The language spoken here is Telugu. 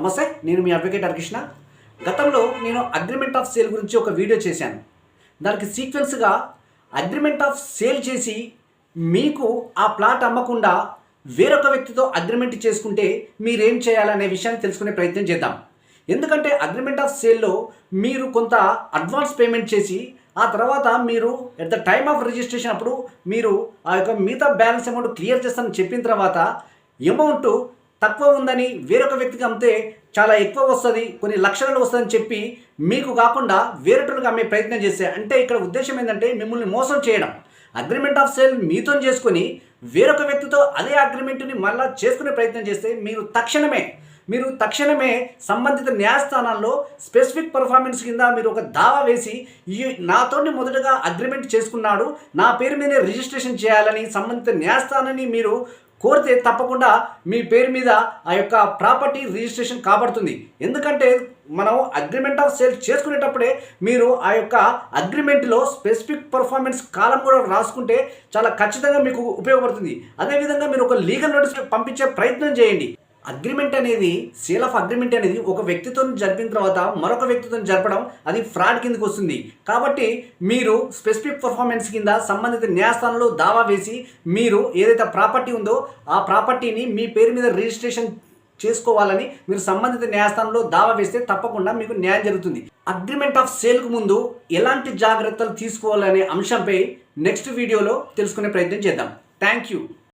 నమస్తే నేను మీ అడ్వకేట్ హరికృష్ణ. గతంలో నేను అగ్రిమెంట్ ఆఫ్ సేల్ గురించి ఒక వీడియో చేశాను. దానికి సీక్వెన్స్గా అగ్రిమెంట్ ఆఫ్ సేల్ చేసి మీకు ఆ ప్లాట్ అమ్మకుండా వేరొక వ్యక్తితో అగ్రిమెంట్ చేసుకుంటే మీరేం చేయాలనే విషయాన్ని తెలుసుకునే ప్రయత్నం చేద్దాం. ఎందుకంటే అగ్రిమెంట్ ఆఫ్ సేల్లో మీరు కొంత అడ్వాన్స్ పేమెంట్ చేసి ఆ తర్వాత మీరు at the time of registration అప్పుడు మీరు ఆ యొక్క మిగతా బ్యాలెన్స్ అమౌంట్ క్లియర్ చేస్తానని చెప్పిన తర్వాత అమౌంట్ తక్కువ ఉందని వేరొక వ్యక్తికి అమ్మితే చాలా ఎక్కువ వస్తుంది కొన్ని లక్షలు వస్తుందని చెప్పి మీకు కాకుండా వేరేటోళ్ళకి అమ్మే ప్రయత్నం చేస్తే అంటే ఇక్కడ ఉద్దేశం ఏంటంటే మిమ్మల్ని మోసం చేయడం. అగ్రిమెంట్ ఆఫ్ సేల్ మీతో చేసుకొని వేరొక వ్యక్తితో అదే అగ్రిమెంట్ని మళ్ళీ చేసుకునే ప్రయత్నం చేస్తే మీరు తక్షణమే మీరు తక్షణమే సంబంధిత న్యాయస్థానాల్లో స్పెసిఫిక్ పర్ఫార్మెన్స్ కింద మీరు ఒక దావా వేసి ఈ నాతోని మొదటగా అగ్రిమెంట్ చేసుకున్నాడు నా పేరు మీదే రిజిస్ట్రేషన్ చేయాలని సంబంధిత న్యాయస్థానాన్ని మీరు కోరితే తప్పకుండా మీ పేరు మీద ఆ యొక్క ప్రాపర్టీ రిజిస్ట్రేషన్ కాబడుతుంది. ఎందుకంటే మనం అగ్రిమెంట్ ఆఫ్ సేల్ చేసుకునేటప్పుడే మీరు ఆ యొక్క అగ్రిమెంట్లో స్పెసిఫిక్ పర్ఫార్మెన్స్ కాలం కూడా రాసుకుంటే చాలా ఖచ్చితంగా మీకు ఉపయోగపడుతుంది. అదేవిధంగా మీరు ఒక లీగల్ నోటీస్ పంపించే ప్రయత్నం చేయండి. అగ్రిమెంట్ అనేది సేల్ ఆఫ్ అగ్రిమెంట్ అనేది ఒక వ్యక్తితో జరిపిన తర్వాత మరొక వ్యక్తితో జరపడం అది ఫ్రాడ్ కిందకి వస్తుంది. కాబట్టి మీరు స్పెసిఫిక్ పర్ఫార్మెన్స్ కింద సంబంధిత న్యాయస్థానంలో దావా వేసి మీరు ఏదైతే ప్రాపర్టీ ఉందో ఆ ప్రాపర్టీని మీ పేరు మీద రిజిస్ట్రేషన్ చేసుకోవాలని మీరు సంబంధిత న్యాయస్థానంలో దావా వేస్తే తప్పకుండా మీకు న్యాయం జరుగుతుంది. అగ్రిమెంట్ ఆఫ్ సేల్కు ముందు ఎలాంటి జాగ్రత్తలు తీసుకోవాలనే అంశంపై నెక్స్ట్ వీడియోలో తెలుసుకునే ప్రయత్నం చేద్దాం. Thank you